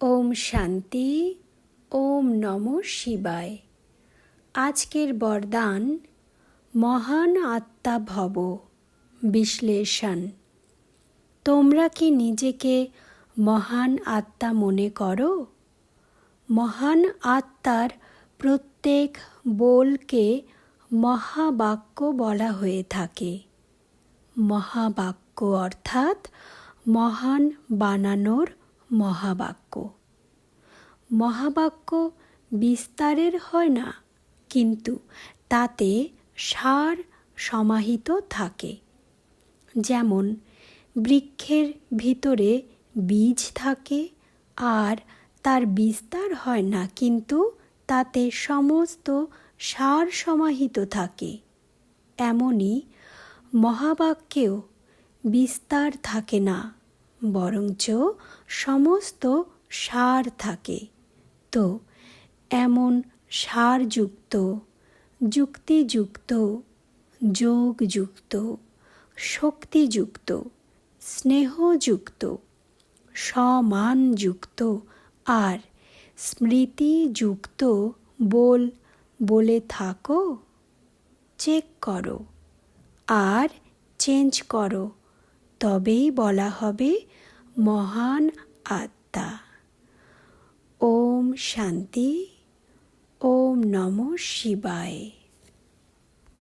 ওম শান্তি, ওম নম শিবায়। আজকের বরদান মহান আত্মা ভব বিশ্লেষণ। তোমরা কি নিজেকে মহান আত্মা মনে করো? মহান আত্মার প্রত্যেক বোলকে মহাবাক্য বলা হয়ে থাকে। মহাবাক্য অর্থাৎ মহান বানানোর মহাবাক্য। মহাবাক্য বিস্তারের হয় না, কিন্তু তাতে সার সমাহিত থাকে। যেমন, বৃক্ষের ভিতরে বীজ থাকে আর তার বিস্তার হয় না, কিন্তু তাতে সমস্ত সার সমাহিত থাকে। এমনই মহাবাক্যেও বিস্তার থাকে না। বরঞ্চ সমস্ত সার থাকে। তো, এমন সারযুক্ত, যুক্তিযুক্ত, যোগযুক্ত, শক্তিযুক্ত, স্নেহযুক্ত, সমানযুক্ত আর স্মৃতিযুক্ত বল বলে থাকো, চেক করো, আর চেঞ্জ করো। তবেই বলা হবে মহান আত্মা। ওম শান্তি ওম নম শিবায়।